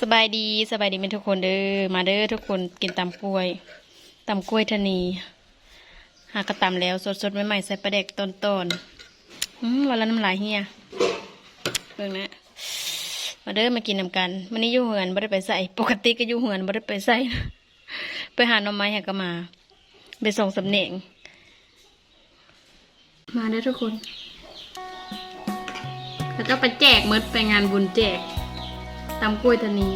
สบายดีสบายดีเป็นทุกคนเด้อมาเด้อทุกคนกินตำกล้วยตำกล้วยทะนีหากระตำแล้วสดๆใหม่ๆใส่ปลาเด็กต้นๆอืมวันละน้ำลายเฮียเบิ่งนะมาเด้อมากินนำกันวันนี้อยู่เหือนบ่ได้ไปใส่ปกติก็อยู่เหือนบ่ได้ไปใส่ไปหาหน่อไม้หากก็มาไปส่งสำเนียงมาเด้อทุกคนเขาจะไปแจกมดไปงานบุญแจก ตำกล้วยทะนี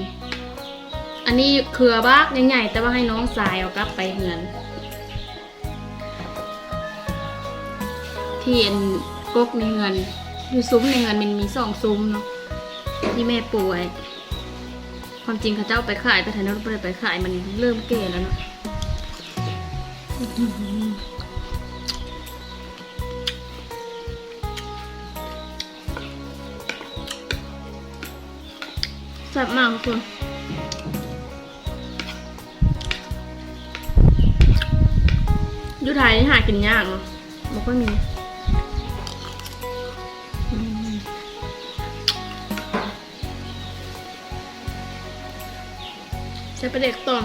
อันนี้เครือบ้ากใหญ่ๆแต่ว่าให้น้องสายเอากลับไปเหือน ที่เอ็นกกในเหือนอยู่ซุ้มในเหือนมันมีสองซุ้มเนาะที่แม่ป่วย ความจริงเขาเจ้าไปขายแต่ทนนั้นไม่ได้ไปขายมันเริ่มเก่แล้วเนาะ แซ่บมากทุกคนยูไทยนี่หากินยากเนาะม่ค่อยมีอืมใช้ปเด็กตอน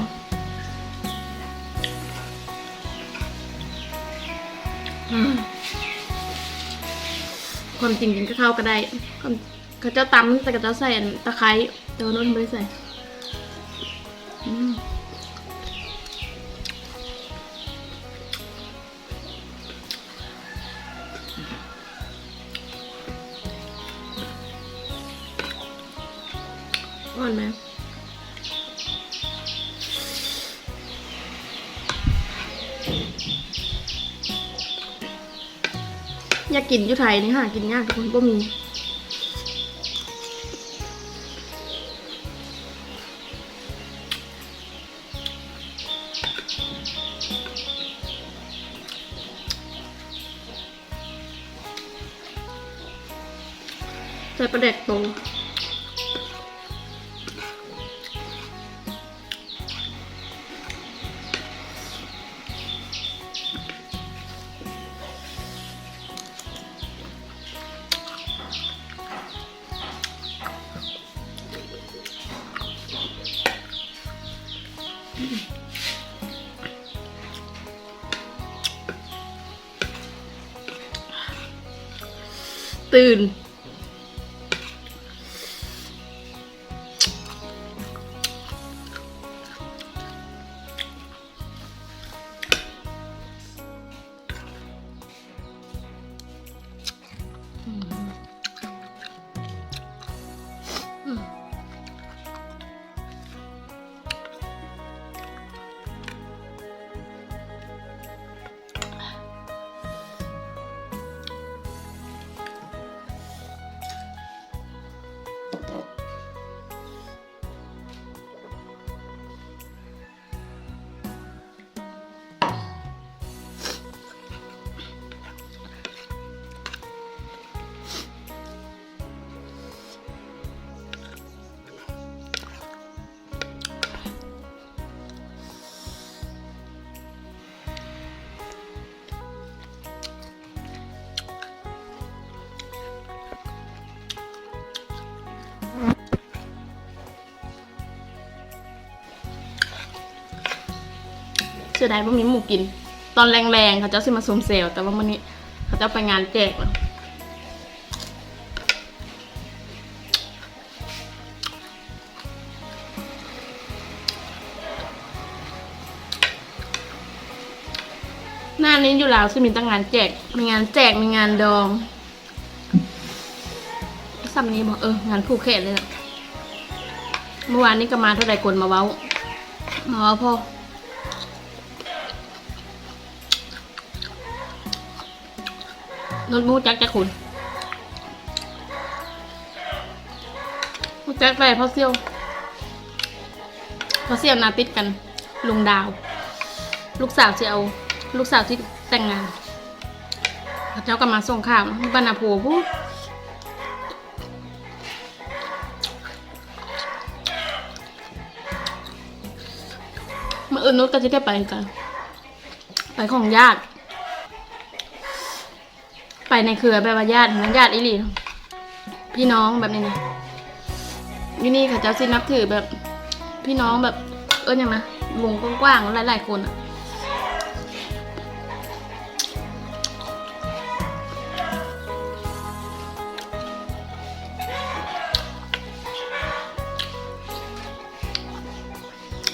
อืมความจริงกินก็เข้าวก็ได้เขาเจ้าตำแต่เขาเจ้าใส่ตะไคร้ แต่ว่าโน้นไม่ได้ใส่อ่อนไหมอยากกินยูไทยนี่ค่ะ กินยากทุกคนก็มี ประเด็กโตตื่น เสียดายพวกนี้หมูกิน ตอนแรงๆเขาเจ้าสิมาซุมเซลแต่ว่าวันนี้เขาเจ้าไปงานแจกแล้วหน้านี้อยู่แล้วซึ่งมีตั้งงานแจก มีงานแจก มีงานดองซัมนี้บอกเอองานผูกแขนเลยอะเมื่อวานนี้ก็มาเท่าไหร่คนมาเว้า มาเว้าพ่อ นนมูจักจักคุณมูจักไปเพ่อเซี่ยวเพ่อเซี่ยวนาติดกัน ลุงดาว ลูกสาวจะเอา ลูกสาวที่แต่งงานเจ้าก็มาส่งข้าวบ้านาโพพูดมื่ออื่นนุชก็จะได้ไปกัน ไปของญาติ ในเครือแบบว่าญาติญาติอิลีพี่น้องแบบนี้นะที่นี่ค่ะเจ้าสินับถือแบบพี่น้องแบบ เอออย่างนะวงกว้างๆหลายๆคนอะ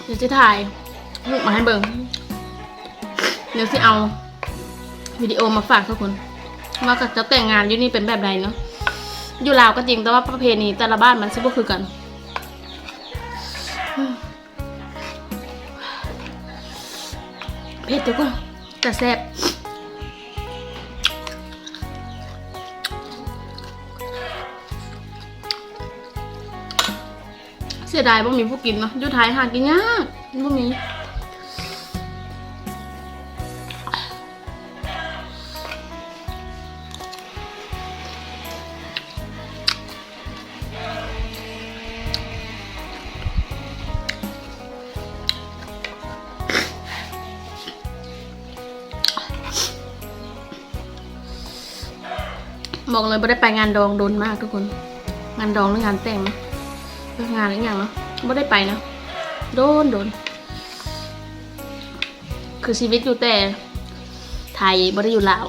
เดี๋ยวจะถ่ายรูปมาให้เบิ่งเดี๋ยวสิเอาวิดีโอมาฝากทุกคน ว่ากับจะแต่งงานอยู่นี่เป็นแบบใดเนาะอยู่ลาวก็จริงแต่ว่าประเพณีแต่ละบ้านมันซิบ่คือกันเผ็ดทุกคนแต่แซ่บเสียดายบ่มีผู้กินเนาะอยู่ไทยหากินยากบ่มี บอกเลยไม่ได้ไปงานดองโดนมากทุกคน งานดองหรืองานแต่งงานหรืออย่างเนาะไม่ได้ไปนะโดนโดน คือชีวิตอยู่แต่ไทยไม่ได้อยู่ลาว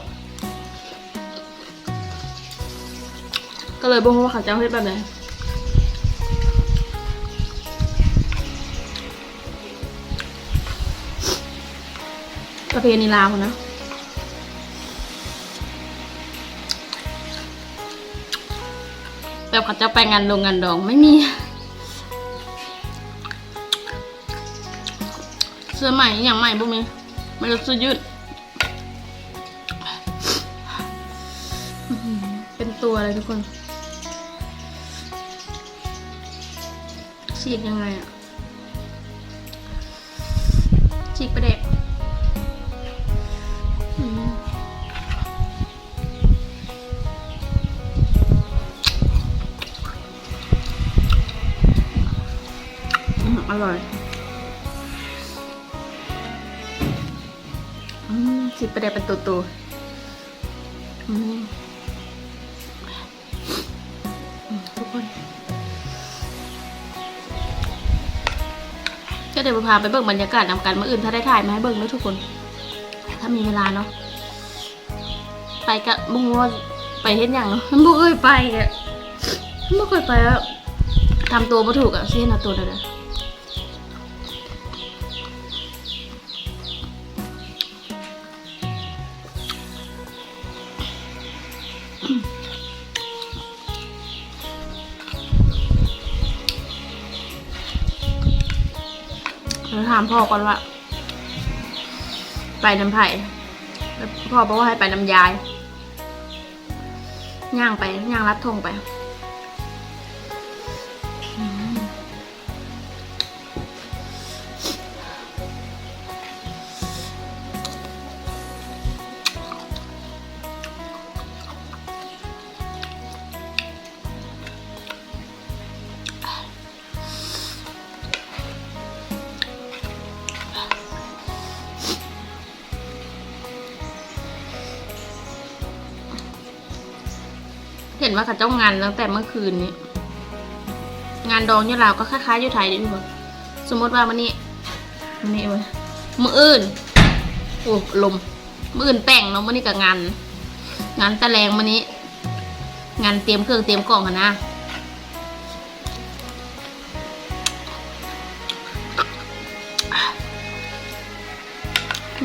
ก็เลยบ่รู้ว่าเขาจะเอาเฮ็ดแบบไหนประเพณีลาวนะ แบบเขาจะไปงานดงงานดองไม่มีเสื้อใหม่อย่างใหม่พวกนี้ไม่รู้สื้อยืด เป็นตัวเลยทุกคน ฉีกยังไงอะฉีกไปเด็ก ร่อยอืมสิประเดี๋ยวเป็นตัวตัวทุกคนก็เดี๋ยวพาไปเบิ่งบรรยากาศนำกันมาอื่นถ้าได้ถ่ายมาให้เบิ่งด้วยทุกคน ถ้ามีเวลาเนาะไปกะบุงว่าไปเห็นอย่างเนาะมันบ่เคยไปอะมันบ่เคยไปอะทำตัวบ่ถูกอะเช่นเอาตัวเดียว ถามพ่อก่อนว่า ไปน้ำไผ่พ่อบอกว่าให้ไปน้ำยาย ย่างไป ย่างรัดทงไป นว่าเขาเจ้างานตั้งแต่เมื่อคืนนี้ งานดองอยู่ลาวก็คล้ายๆอยู่ไทยเดิพี่บสมมติว่ามันนี่มันนี่เว้ยมืออื่นโอ้ลมมืออื่นแต่งเนาะมันนี่กับงาน งานตะแลงมันนี้ งานเตรียมเครื่องเตรียมกล่องนะ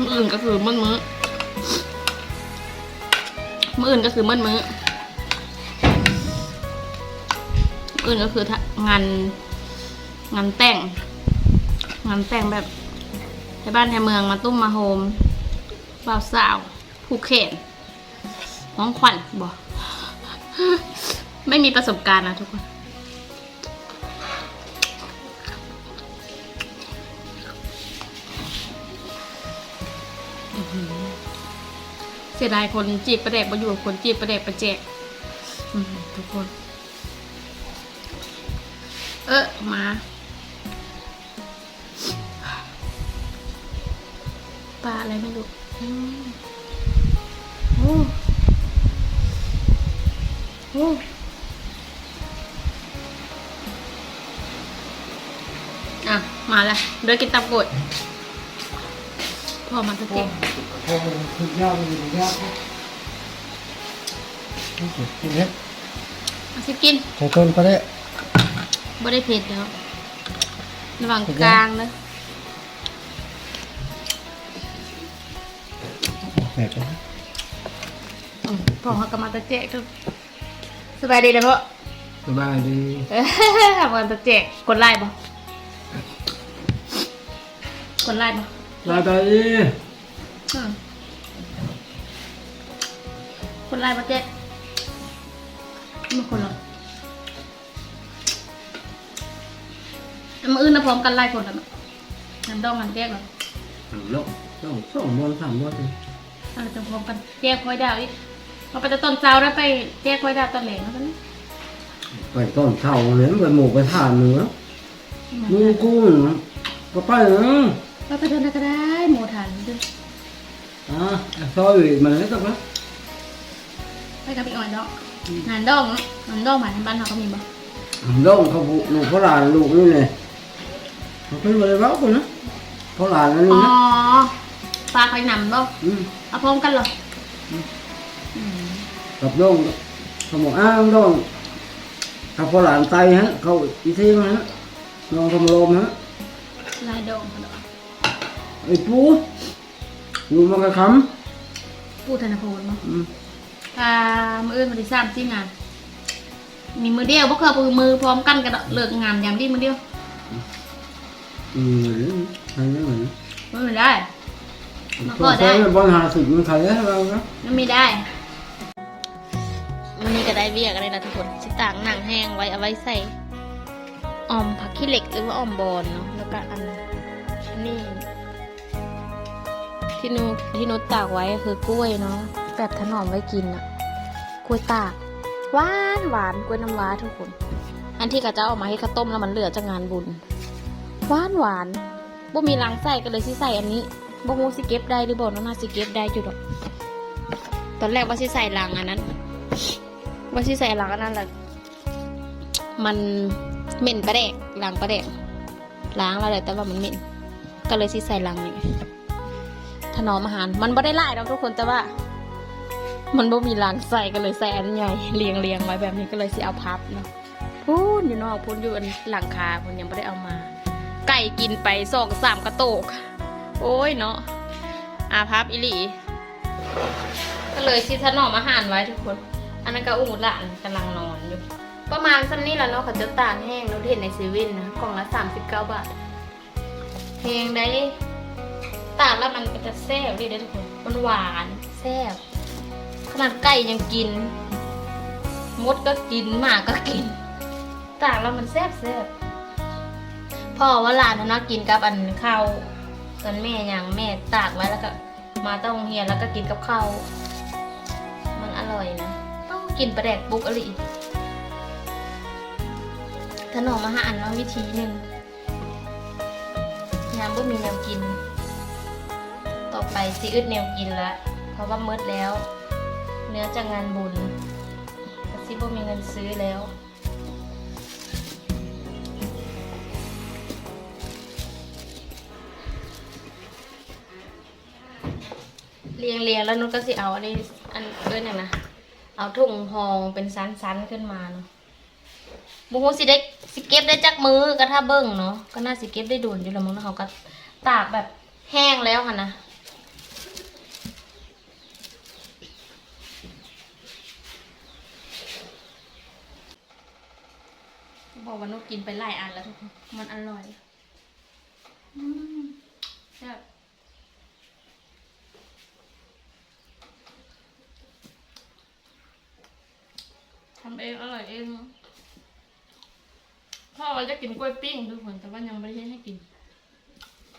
มืออื่นก็คือมื้อมื้อมืออื่นก็คือมื้อมื้อ อื่นก็คืองานงานแต่ง งานแต่งแบบให้บ้านให้เมืองมาตุ้มมาโฮมบ่าวสาวผูกเขนน้องขวัญบอกไม่มีประสบการณ์นะทุกคนเสียดายคนจีบประเด็กมาอยู่คนจีบประเด็กประแจกทุกคน เออมาปลาอะไรไม่รู้โอ้โอ้อะ มาละเดี๋ยวกินตับกดพอมาสักพอทีพอถึงยากมันยากนี่เก็บกินเล็กเอาสิกินใส่ต้นก็ได้ บ่ได้เผ็ดแล้วระหว่างกลางนะแปลกนะอืมพอเขากำมาตะเจ๊กทุกสบายดีนะพ่อสบายดีเอ้ยทำกันตะเจ๊กกดไลค์บ่กดไลค์บ่สบายดีอืมกดไลค์บ่เจ๊ไม่คนหรอก มาอื่นนะพร้อมกันไล่คนแล้วเนาะน้ำดองมันแยกเหรอโลกต้องสองวันสามวันเอาจะพร้อมกันแยกค่อยดาวอีกเอาไปแต่ต้นเช้าแล้วไปแยกค่อยดาวตอนแหลงแล้วกันนะไปต้นเท่าเลยไปหมูไปทานเนื้อมูกุ้งก็ไปเนาะเราไปเดินก็ได้หมูทันด้วย อ่าซอยมันเลยต้องนะไปกับพี่อ่อยดอกงานดองเนาะงานดองหมายในบ้านเราก็มีบ่ ดองเขาลูกเขาหลานลูกนี่เลย เขาเป็นอะไรบ้างคนนะเขาหลานนั่นอ๋นี่อนะปลาคอยนำบ่อืมเอาพร้อมกันเหรออืมกับดองเขาบอกอ้างดองเขาเขาหลานไตฮะ เขาอีเทียงฮะน้องทำลมฮะลายดองเขาดอกไอ้ปูอยู่มากระคปูธนพลบ่ำอืมปลามืออื่นมาที่สามที่งาน มีมือเดียวบ่เคยมือมือพร้อมกันกันดอกเลิกงานอย่างดีมือเดียว อืมใครได้เหมือนมือไม่ได้มาก่ก็อนได้ได้ บอลหาสุดมันใครได้เรานะมันไม่ได้วันนี้ก็ได้เวียกันเลยนะทุกคนสิต่างหนังแห้งไว้เอาไว้ใส่ออมผักขี้เหล็กหรือว่าออมบอลเนาะแล้วก็อันนี้ที่นูที่นุชตากไว้ก็คือกล้วยเนาะแบบถนอมไว้กินอะกล้วยตากหวานหวานกล้วยน้ำว้าทุกคน อันที่กระเจ้าเออกมาให้ข้าวต้มแล้วมันเหลือจากงานบุญ หวานหวานบ่มีรังใส่ก็เลยสิใส่อันนี้บ่ฮู้สิเก็บได้หรือบ่เนาะน่าสิเก็บได้อยู่ดอกตอนแรกว่าสิใส่รังอันนั้น ว่าสิใส่รังอันนั้นแหละมันเหม็นปลาแดกรังปลาแดกล้างแล้วแหละแต่ว่ามันเหม็นก็เลยสิใส่รังนี่ถนอมอาหาร มันไม่ได้ไล่เราทุกคนแต่ว่า มันบ่มีรังใส่ก็เลยใส่อันใหญ่เรียงเรียงไว้แบบนี้ก็เลยสิเอาพับเนาะพูนอยู่นอกพูนอยู่อันหลังคาพูนยังไม่ได้เอามา ไก่กินไปสองสามกระโตก โอ้ยเนาะอาพับอิลีก็เลยสิถนอมอาหารไว้ทุกคน อันนั้นก็อูหลานกำลังนอนอยู่ ประมาณสักนี้แหละเนาะเขาจะตากแห้งเราเห็นในซเว่นนะกล่องละสามสิบเก้าบาทแห้งได้ตากแล้วมันก็จะแซ่บดีเด้อทุกคนมันหวานแซ่บขนาดไก่ยังกิน มดก็กินหมาก็กินตากแล้วมันแซ่บแซ่บ พ่อว่าหลานนะกินกับอันข้าวตอนแม่ยังแม่ตากไว้แล้วก็ มาต้องเรียแล้วก็กินกับข้าวมันอร่อยนะต้องกินปลาแดกปุกอะไรอีกถนอมอาหารเนาวิธีหนึ่งยามบ่มีแนวกิน ต่อไปสิอึดแนวกินละเพราะว่ามืดแล้ว เนื้อจากงานบุญแต่สิบ่มีเงินซื้อแล้ว เรียงเรียงแล้วนุชก็สิเอาอันนี้อันเอ้นอย่างนะเอาถุงหองเป็นชั้นๆขึ้นมาเนาะบุ้งสิได้สิเก็บได้จักมือก็ถ้าเบิ่งเนาะก็น่าสิเก็บได้โดนอยู่แล้วมั้งเนะเขาก็ตากแบบแห้งแล้วค่ะนะบอกว่านุกกินไปหลายอันแล้วทุกคนมันอร่อยอืมแซ่บ เองอร่อยเองพ่อว่าจะกินกล้วยปิ้งทุกคนแต่ว่ายังไม่ได้ให้กิน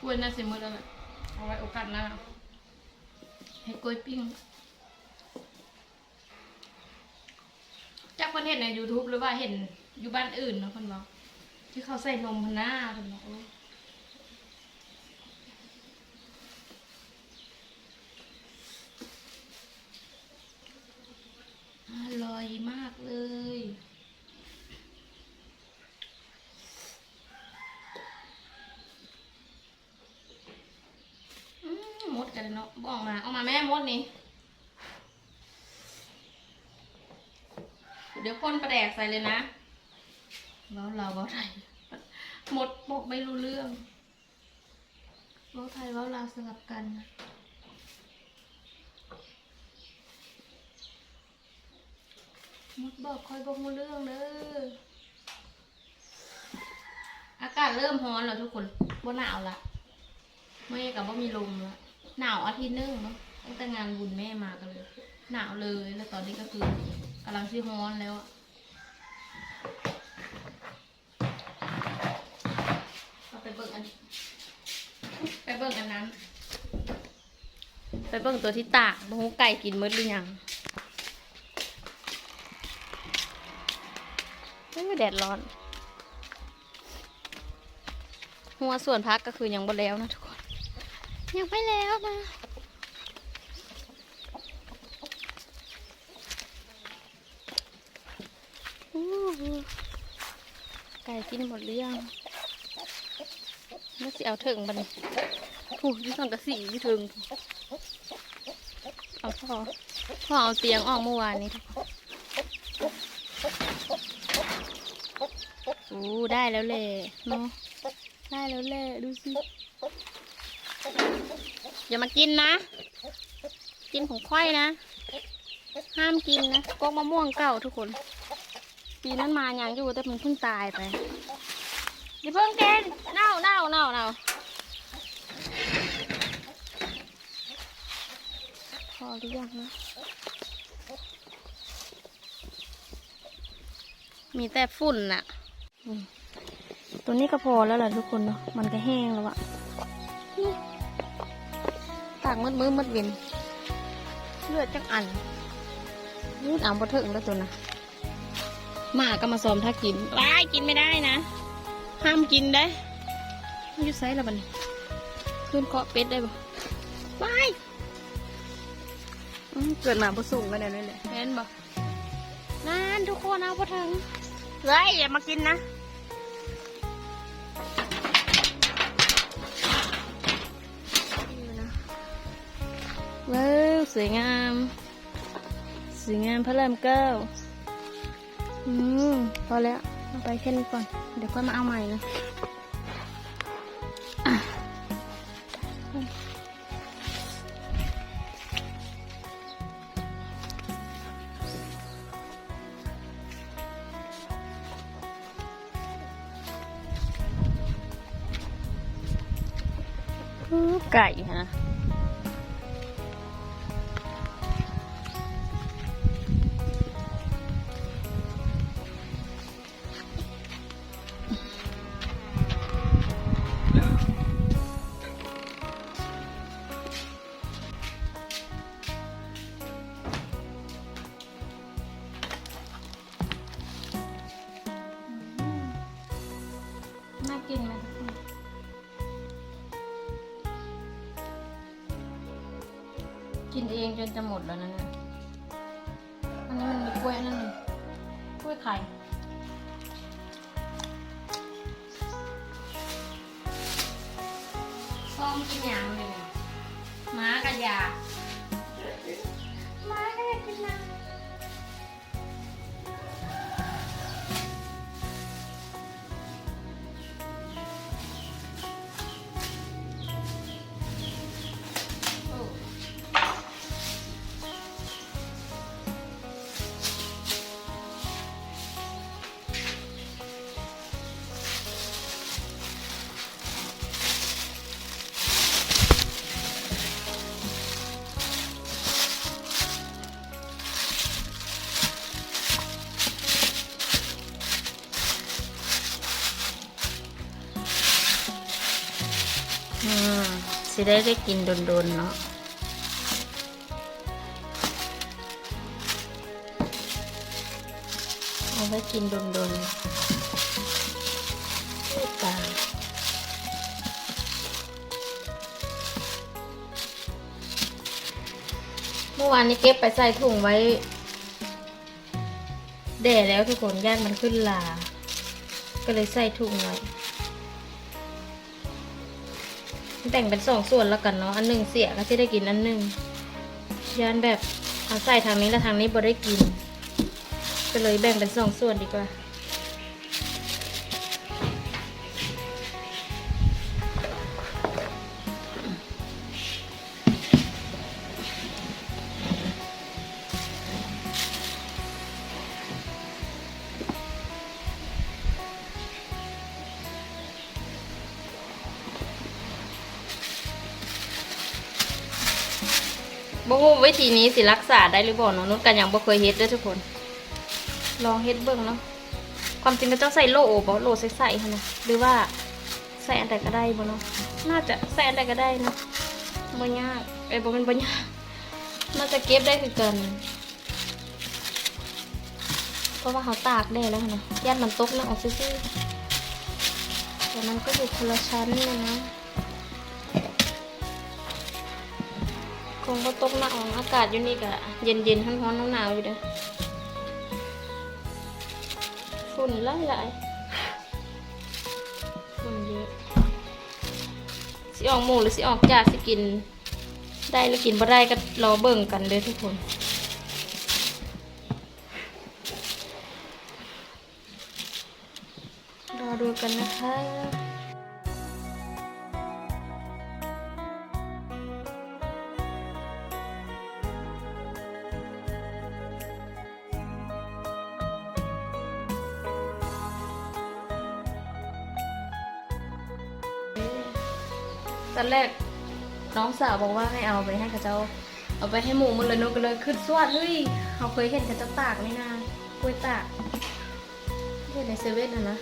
กล้วยน่าเสิมืดแล้วแหละเอาไว้โอกาสหน้าให้กล้วยปิ้งจากคนเห็นใน YouTube หรือว่าเห็นอยู่บ้านอื่นเนาะคนบอกที่เขาใส่นมพะหน้าคนบอก ร่อยมากเลย มดกันเนาะบ้องมา เอามาแม่มดนี่ เดี๋ยวพ่นประแดกใส่เลยนะเบาเราเบไทยหมดบอกไม่รู้เรื่องเบาไทยเบาลาสลับกันนะ มดบอกคอยบอกรู้เรื่องเด้ออากาศเริ่มร้อนแล้วทุกคนบ่หนาวละไม่กับว่ามีลมละหนาวอาทิตย์หนึงเนาะตั้งแต่งานบุญแม่มากันเลย หนาวเลยแล้วตอนนี้ก็คือกำลังที่ร้อนแล้วอะเอาไปเบิ่งอันไปเบิ่งอันนั้น ไปเบิ่งตัวที่ตากบ่ฮู้ไก่กินมืดหรือยังเฮ้ย แดดร้อน หัวส่วนพักก็คือยังบ่แล้วนะทุกคน ยังไม่แล้วนะไก่กินหมดหรือยังน่าสิเอาถึงบันถูกที่สังกะสีที่ถึง เอาพ่อพ่อเอาเตียงออกเมื่อวานนี้ทุกคน ได้แล้วเลยเนาะได้แล้วแหละดูสิอย่ามากินนะ กินของค่อยนะ ห้ามกินนะกอกมะม่วงเก่าทุกคน ปีนั้นมายังอยู่แต่มันเพิ่งตายไปอย่าเพิ่งกินเน่าเน่าเน่าเน่าพอหรือยังนะมีแต่ฝุ่นน่ะ ตัวนี้ก็พอแล้วแหละทุกคนเนาะ มันก็แห้งแล้วอะนี่ตากมืดมือมืดเวินเลือดจังอันยืดเอาบ่ถึงแล้วตัวนะหมาก็มาซ้อมถ้ากินว้ายกินไม่ได้นะ ห้ามกินได้อยุดไซส์แล้วบัดนขึ้นเคาะเป็ดได้บ่ว้ายอื้อเกิดมาผสูงกันเดี๋ยวนี้แหละเห็นบ่นั่นทุกคนเอาบ่ถึง เฮ้ยอย่ามากินนะ ว้าวสวยงาม สวยงามพระรามเก้าอืมพอแล้วเอาไปแค่นี้ก่อน เดี๋ยวค่อยมาเอาใหม่นะ ไก่ จนจะหมดแล้ว ได้ได้กินโดนๆเนาะเอาไว้กินโดนๆตาเมื่อวานนี้เก็บไปใส่ถุงไว้แด่แล้วทุกคนย่านมันขึ้นลา ก็เลยใส่ถุงไว้ แบ่งเป็นสองส่วนแล้วกันเนาะ อันหนึ่งเสียก็จะได้กินอันหนึ่งยานแบบเอาใส่ทางนี้แล้วทางนี้บ่ได้กิน ก็เลยแบ่งเป็นสองส่วนดีกว่า บ่ฮู้วิธีนี้สิรักษาได้หรือบ่เนาะนุชกันยังบ่เคยเฮ็ดเด้อทุกคน ลองเฮ็ดเบิ่งเนาะความจริงก็ต้องใส่โลโอบ่โลใส่ๆหั่นนะหรือว่าใส่อันใดก็ได้บ่เนาะน่าจะใส่อันใดก็ได้นะบ่ยากเอ้บ่แม่นบ่ยากน่าจะเก็บได้คือกันเพราะว่าเขาตากได้แล้วนะย่านมันตกแล้วออกซื่อๆแต่มันก็อยู่คนละชั้นเลยนะ งก็ตกหน้าออกอากาศอยู่นี่ก็เย็นเย็นๆร้อนๆหนาวอยู่เด้อฝุ่นหลายหลายฝุ่นเยอะสิออกหมูหรือสิออกจากสิกิน ได้หรือกินบ่ได้ก็รอเบิ่งกันเด้อทุกคนรอดูกันนะคะ สาวบอกว่าให้เอาไปให้เขาเจ้า เอาไปให้หมูมันเลยนกเลยขึ้นสวัสดเฮ้ยเขาเคยเห็นเขาเจ้าตากนี่นากล้วยตากเห็นในเซเว่นนะนะ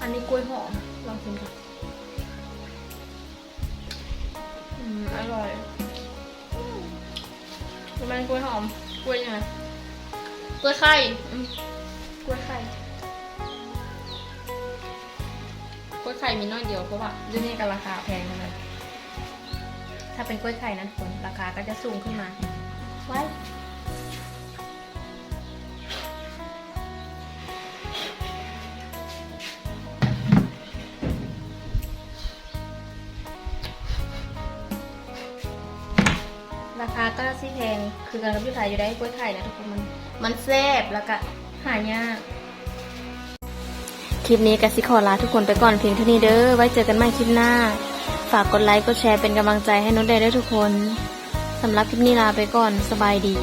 อันนี้กล้วยหอมลองชิมกันอืมอร่อยทำไมกล้วยหอมกล้วยยังไงกล้วยไข่กล้วยไข่กล้วยไข่มีน้อยเดียวเพราะว่าที่นี่ก็ราคาแพงขนาด ถ้าเป็นกล้วยไข่นะทุกคนราคาก็จะสูงขึ้นมาไว้ราคาก็สิแพงคือการรับพิทยอยู่ได้กล้วยไข่นะทุกคนมันมันแซ่บแล้วก็หายากคลิปนี้กสิขอลาทุกคนไปก่อนเพียงเท่านี้เด้อไว้เจอกันใหม่คลิปหน้า ฝากกดไลค์กดแชร์เป็นกำลังใจให้นุชได้ด้วยทุกคนสำหรับคลิปนี้ลาไปก่อนสบายดี